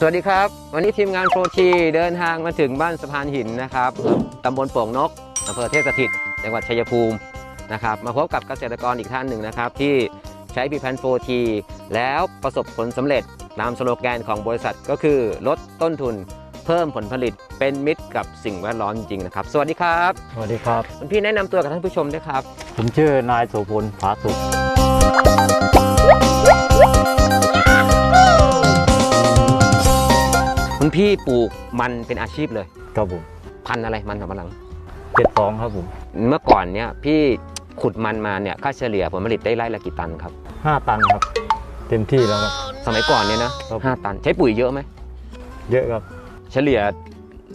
สวัสดีครับ วันนี้ทีมงานโปรทีเดินทางมาถึงบ้านสะพานหินนะครับตำบลโป่งนกอำเภอเทพสถิตจังหวัดชัยภูมินะครับมาพบกับเกษตรกรอีกท่านหนึ่งนะครับ ที่ใช้พีแพนโฟทีแล้วประสบผลสำเร็จตามสโลแกนของบริษัทก็คือลดต้นทุนเพิ่มผลผลิตเป็นมิตรกับสิ่งแวดล้อมจริงๆนะครับ สวัสดีครับ สวัสดีครับคุณพี่แนะนำตัวกับท่านผู้ชมด้วยครับ ผมชื่อนายโสพลผาสุข พี่ปลูกมันเป็นอาชีพเลย ครับผมพันธุ์อะไรมันสำปะหลัง เจ็ดสองครับผมเมื่อก่อนเนี่ยพี่ขุดมันมาเนี่ยค่าเฉลี่ยผลผลิตได้ไร่ละกี่ตันครับ ห้าตันครับ เต็มที่แล้วครับ สมัยก่อนเนี่ยนะครับ ห้าตันใช้ปุ๋ยเยอะไหมเยอะครับเฉลี่ย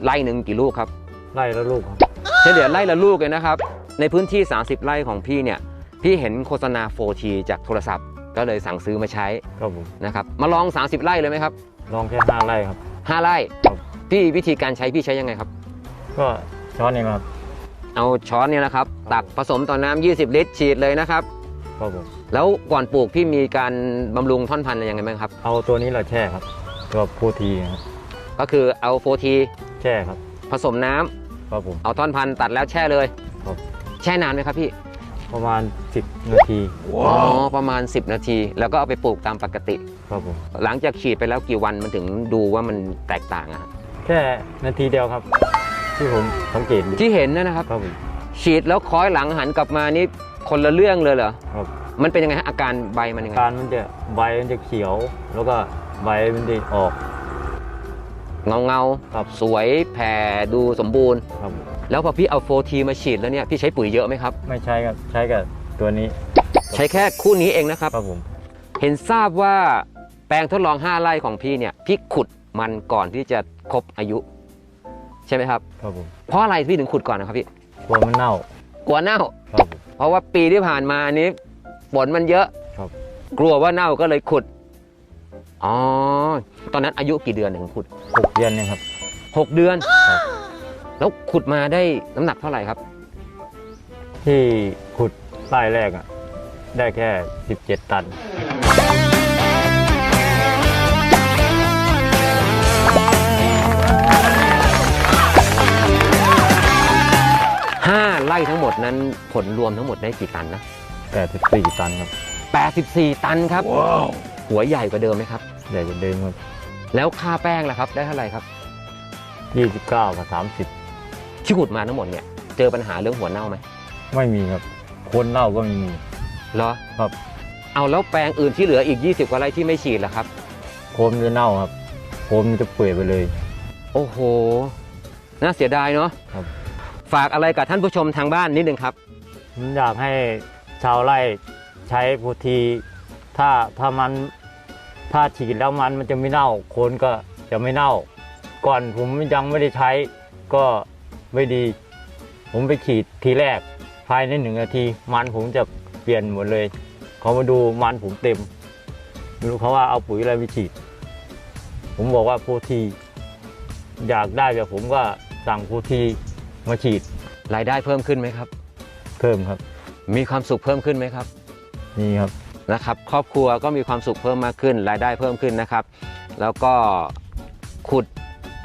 ไร่หนึ่งกี่ลูกครับไล่แล้วลูกครับ เฉลี่ยไร่ละลูกเลยนะครับ ในพื้นที่ 30 ไร่ของพี่เนี่ย พี่เห็นโฆษณา 4T จากโทรศัพท์ ก็เลยสั่งซื้อมาใช้ครับผมนะครับ มาลอง 30 ไร่เลยไหมครับ ลองแค่ห้าไร่ครับ 5ไร่ครับ พี่วิธีการใช้พี่ใช้ยังไงครับ ก็ช้อนเองครับ เอาช้อนเนี่ยนะครับ ตักผสมต่อน้ำ20 ลิตรฉีดเลยนะครับ ครับผม แล้วก่อนปลูกพี่มีการบำรุงท่อนพันธุ์อะไรยังไงบ้างครับ เอาตัวนี้เราแช่ครับ ตัวพูทีครับ ก็คือเอา 4T แช่ครับ ผสมน้ำครับผม เอาท่อนพันธุ์ตัดแล้วแช่เลยครับ แช่นานไหมครับพี่ ประมาณ 10 นาทีอ๋อประมาณ 10 นาที แล้วก็เอาไปปลูกตามปกติ ครับผมหลังจากฉีดไปแล้วกี่วันมันถึงดูว่ามันแตกต่างอะฮะแค่นาทีเดียวครับ ที่ผมสังเกตดูที่เห็นเนยนะครับ ครับผมฉีดแล้วคล้อยหลังหันกลับมานี่คนละเรื่องเลยเหรอครับมันเป็นยังไงฮะอาการใบมันยังไง การมันจะใบมันจะเขียว แล้วก็ใบมันจะออก เงาเงาครับสวยแผ่ดูสมบูรณ์ ครับผมแล้วพอพี่เอาโฟทีมาฉีดแล้วเนี่ยพี่ใช้ปุ๋ยเยอะไหมครับ ไม่ใช้ครับใช้กับตัวนี้ใช้แค่คู่นี้เองนะครับ ครับผมเห็นทราบว่าแปลงทดลอง 5 ไร่ของพี่เนี่ยพี่ขุดมันก่อนที่จะครบอายุ ใช่ไหมครับ ครับผมเพราะอะไรพี่ถึงขุดก่อนนะครับพี่กลัวมันเน่ากลัวเน่า ครับผมเพราะว่าปีที่ผ่านมานี้ฝนมันเยอะ ครับ กลัวว่าเน่าก็เลยขุด อ๋อ ตอนนั้นอายุกี่เดือนถึงขุด หกเดือนเองครับ6เดือนครับแล้วขุดมาได้น้ำหนักเท่าไหร่ครับ ที่ขุดไร่แรกอะ ได้แค่ 17 ตัน5ไร่ทั้งหมดนั้นผลรวมทั้งหมดได้กี่ตันนะ 84 ตันครับ 84 ตันครับ หัวใหญ่กว่าเดิมไหมครับใหญ่กว่าเดิมครัแล้วค่าแป้งล่ะครับ ได้เท่าไหร่ครับบ29กับที่ขุดมาทั้งหมดเนี่ยเจอปัญหาเรื่องหัวเน่าไหม30ไม่มีครับ คนเน่าก็ไม่มีเหรอครับ เอาแล้วแปลงอื่นที่เหลืออีก 20กว่าไร่ที่ไม่ฉีดล่ะครับ โคนจะเน่าครับ โคนมันจะเปื่อยไปเลย โอ้โห น่าเสียดายเนาะครับ ฝากอะไรกับท่านผู้ชมทางบ้านนิดนึงครับ ผมอยากให้ชาวไร่ใช้พูทีถ้าถ้ามัน ถ้าฉีดแล้วมันมันจะไม่เน่าโคนก็จะไม่เน่า ก่อนผมยังไม่ได้ใช้ก็ไม่ดี ผมไปฉีดทีแรก ภายในหนึ่งนาที มันผมจะเปลี่ยนหมดเลย เขามาดูมันผมเต็มไม่รู้เขาว่าเอาปุ๋ยอะไรไปฉีด ผมบอกว่าโพที อยากได้แบบผมก็สั่งโพทีมาฉีดรายได้เพิ่มขึ้นไหมครับ เพิ่มครับ มีความสุขเพิ่มขึ้นไหมครับ นี่ครับ นะครับ ครอบครัวก็มีความสุขเพิ่มมากขึ้น รายได้เพิ่มขึ้นนะครับ แล้วก็ขุด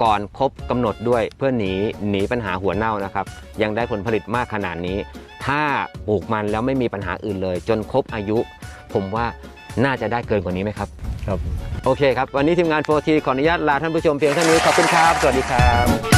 ก่อนครบกำหนดด้วยเพื่อหนีหนีปัญหาหัวเน่านะครับ ยังได้ผลผลิตมากขนาดนี้ ถ้าปลูกมันแล้วไม่มีปัญหาอื่นเลย จนครบอายุ ผมว่าน่าจะได้เกินกว่านี้ไหมครับครับ โอเคครับ วันนี้ทีมงานโฟทีขออนุญาตลาท่านผู้ชมเพียงเท่านี้ขอบคุณครับ สวัสดีครับ